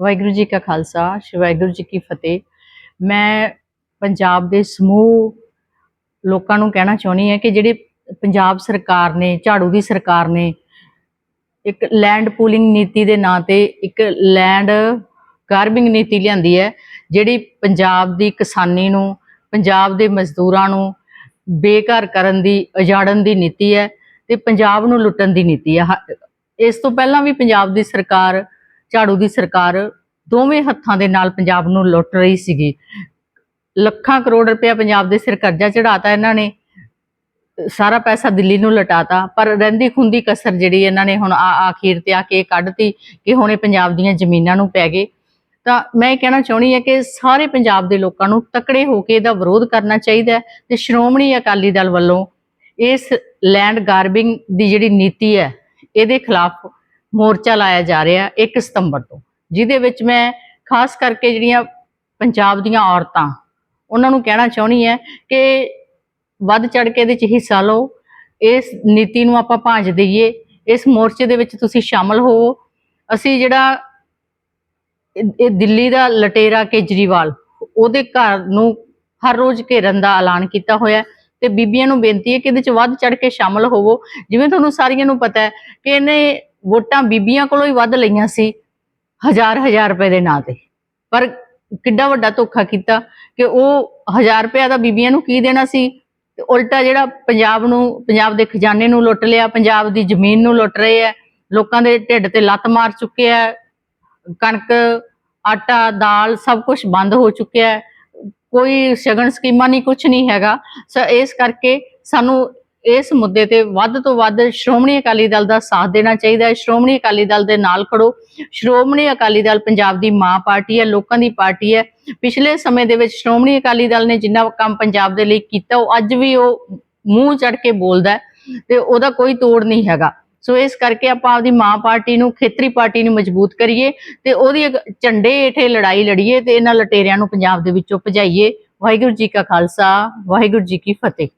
ਵਾਹਿਗੁਰੂ ਜੀ ਕਾ ਖਾਲਸਾ, ਸ਼੍ਰੀ ਵਾਹਿਗੁਰੂ ਜੀ ਕੀ ਫਤਿਹ। ਮੈਂ ਪੰਜਾਬ ਦੇ ਸਮੂਹ ਲੋਕਾਂ ਨੂੰ ਕਹਿਣਾ ਚਾਹੁੰਦੀ ਹਾਂ ਕਿ ਜਿਹੜੀ ਪੰਜਾਬ ਸਰਕਾਰ ਨੇ, ਝਾੜੂ ਦੀ ਸਰਕਾਰ ਨੇ ਇੱਕ ਲੈਂਡ ਪੂਲਿੰਗ ਨੀਤੀ ਦੇ ਨਾਂ ਤੇ ਇੱਕ ਲੈਂਡ ਗਾਰਬਿੰਗ ਨੀਤੀ ਲਿਆਂਦੀ ਹੈ, ਜਿਹੜੀ ਪੰਜਾਬ ਦੀ ਕਿਸਾਨੀ ਨੂੰ, ਪੰਜਾਬ ਦੇ ਮਜ਼ਦੂਰਾਂ ਨੂੰ ਬੇਘਰ ਕਰਨ ਦੀ, ਉਜਾੜਨ ਦੀ ਨੀਤੀ ਹੈ ਤੇ ਪੰਜਾਬ ਨੂੰ ਲੁੱਟਣ ਦੀ ਨੀਤੀ ਹੈ। ਹ- ਇਸ ਤੋਂ ਪਹਿਲਾਂ ਵੀ ਪੰਜਾਬ ਦੀ ਸਰਕਾਰ ਝਾੜੂ ਦੀ ਸਰਕਾਰ ਦੋਵੇਂ ਹੱਥਾਂ ਦੇ ਨਾਲ ਪੰਜਾਬ ਨੂੰ ਲੁੱਟ ਰਹੀ ਸੀਗੀ। ਲੱਖਾਂ ਕਰੋੜ ਰੁਪਇਆ ਪੰਜਾਬ ਦੇ ਸਿਰ ਕਰਜ਼ਾ ਚੜਾਤਾ ਇਹਨਾਂ ਨੇ। ਸਾਰਾ ਪੈਸਾ ਦਿੱਲੀ ਨੂੰ ਲਟਾਤਾ, ਪਰ ਰਹਿੰਦੀ ਖੁੰਦੀ ਕਸਰ ਜਿਹੜੀ ਇਹਨਾਂ ਨੇ ਹੁਣ ਆ ਆਖੀਰ ਤੇ ਆ ਕੇ ਕੱਢਤੀ ਕਿ ਹੁਣ ਇਹ ਪੰਜਾਬ ਦੀਆਂ ਜ਼ਮੀਨਾਂ ਨੂੰ ਪੈ ਗਏ। ਤਾਂ ਮੈਂ ਇਹ ਕਹਿਣਾ ਚਾਹੁੰਦੀ ਹਾਂ ਕਿ ਸਾਰੇ ਪੰਜਾਬ ਦੇ ਲੋਕਾਂ ਨੂੰ ਤਕੜੇ ਹੋ ਕੇ ਇਹਦਾ ਵਿਰੋਧ ਕਰਨਾ ਚਾਹੀਦਾ ਹੈ ਤੇ ਸ਼੍ਰੋਮਣੀ ਅਕਾਲੀ ਦਲ ਵੱਲੋਂ ਇਸ ਲੈਂਡ ਗਾਰਬਿੰਗ ਦੀ ਜਿਹੜੀ ਨੀਤੀ ਹੈ, ਇਹਦੇ ਖਿਲਾਫ ਮੋਰਚਾ ਲਾਇਆ ਜਾ ਰਿਹਾ 1 ਸਤੰਬਰ ਤੋਂ, ਜਿਹਦੇ ਵਿੱਚ ਮੈਂ ਖਾਸ ਕਰਕੇ ਜਿਹੜੀਆਂ ਪੰਜਾਬ ਦੀਆਂ ਔਰਤਾਂ, ਉਹਨਾਂ ਨੂੰ ਕਹਿਣਾ ਚਾਹੁੰਦੀ ਹੈ ਕਿ ਵੱਧ ਚੜ ਕੇ ਇਹਦੇ ਚ ਹਿੱਸਾ ਲਓ, ਇਸ ਨੀਤੀ ਨੂੰ ਆਪਾਂ ਭਾਂਜ ਦਈਏ, ਇਸ ਮੋਰਚੇ ਦੇ ਵਿੱਚ ਤੁਸੀਂ ਸ਼ਾਮਲ ਹੋਵੋ। ਅਸੀਂ ਜਿਹੜਾ ਇਹ ਦਿੱਲੀ ਦਾ ਲਟੇਰਾ ਕੇਜਰੀਵਾਲ, ਉਹਦੇ ਘਰ ਨੂੰ ਹਰ ਰੋਜ਼ ਘੇਰਨ ਦਾ ਐਲਾਨ ਕੀਤਾ ਹੋਇਆ ਤੇ ਬੀਬੀਆਂ ਨੂੰ ਬੇਨਤੀ ਹੈ ਕਿ ਇਹਦੇ ਚ ਵੱਧ ਚੜ ਕੇ ਸ਼ਾਮਲ ਹੋਵੋ। ਜਿਵੇਂ ਤੁਹਾਨੂੰ ਸਾਰੀਆਂ ਨੂੰ ਪਤਾ ਹੈ ਕਿ ਇਹਨੇ ਵੋਟਾਂ ਬੀਬੀਆਂ ਕੋਲੋਂ ਹੀ ਵੱਧ ਲਈਆਂ ਸੀ ਹਜ਼ਾਰ ਹਜ਼ਾਰ ਰੁਪਏ ਦੇ ਨਾਂ ਤੇ। ਪਰ ਕਿੱਡਾ ਵੱਡਾ ਧੋਖਾ ਕੀਤਾ ਕਿ ਉਹ ਹਜ਼ਾਰ ਰੁਪਏ ਦਾ ਬੀਬੀਆਂ ਨੂੰ ਕੀ ਦੇਣਾ ਸੀ? ਤੇ ਉਲਟਾ ਜਿਹੜਾ ਪੰਜਾਬ ਨੂੰ, ਪੰਜਾਬ ਦੇ ਖਜ਼ਾਨੇ ਨੂੰ ਲੁੱਟ ਲਿਆ, ਪੰਜਾਬ ਦੀ ਜ਼ਮੀਨ ਨੂੰ ਲੁੱਟ ਰਹੇ ਆ, ਲੋਕਾਂ ਦੇ ਢਿੱਡ ਤੇ ਲੱਤ ਮਾਰ ਚੁੱਕੇ ਆ, ਕਣਕ, ਆਟਾ, ਦਾਲ ਸਭ ਕੁਝ ਬੰਦ ਹੋ ਚੁੱਕਿਆ। ਕੋਈ ਸ਼ਗਨ ਸਕੀਮਾਂ ਨਹੀਂ ਕੁਝ ਨਹੀਂ ਹੈਗਾ। ਸੋ ਇਸ ਕਰਕੇ ਸਾਨੂੰ ਇਸ ਮੁੱਦੇ ਤੇ ਵੱਧ ਤੋਂ ਵੱਧ ਸ਼੍ਰੋਮਣੀ ਅਕਾਲੀ ਦਲ ਦਾ ਸਾਥ ਦੇਣਾ ਚਾਹੀਦਾ ਹੈ। ਸ਼੍ਰੋਮਣੀ ਅਕਾਲੀ ਦਲ ਦੇ ਨਾਲ ਖੜੋ। ਸ਼੍ਰੋਮਣੀ ਅਕਾਲੀ ਦਲ ਪੰਜਾਬ ਦੀ ਮਾਂ ਪਾਰਟੀ ਹੈ, ਲੋਕਾਂ ਦੀ ਪਾਰਟੀ ਹੈ। ਪਿਛਲੇ ਸਮੇਂ ਦੇ ਵਿੱਚ ਸ਼੍ਰੋਮਣੀ ਅਕਾਲੀ ਦਲ ਨੇ ਜਿੰਨਾ ਕੰਮ ਪੰਜਾਬ ਦੇ ਲਈ ਕੀਤਾ, ਉਹ ਅੱਜ ਵੀ ਉਹ ਮੂੰਹ ਚੜ ਕੇ ਬੋਲਦਾ ਤੇ ਉਹਦਾ ਕੋਈ ਤੋੜ ਨਹੀਂ ਹੈਗਾ। ਸੋ ਇਸ ਕਰਕੇ ਆਪਾਂ ਆਪਦੀ ਮਾਂ ਪਾਰਟੀ ਨੂੰ, ਖੇਤਰੀ ਪਾਰਟੀ ਨੂੰ ਮਜ਼ਬੂਤ ਕਰੀਏ ਤੇ ਉਹਦੀ ਝੰਡੇ ਹੇਠੇ ਲੜਾਈ ਲੜੀਏ ਤੇ ਇਹਨਾਂ ਲਟੇਰਿਆਂ ਨੂੰ ਪੰਜਾਬ ਦੇ ਵਿੱਚੋਂ ਭਜਾਈਏ। ਵਾਹਿਗੁਰੂ ਜੀ ਕਾ ਖਾਲਸਾ, ਵਾਹਿਗੁਰੂ ਜੀ ਕੀ ਫਤਿਹ।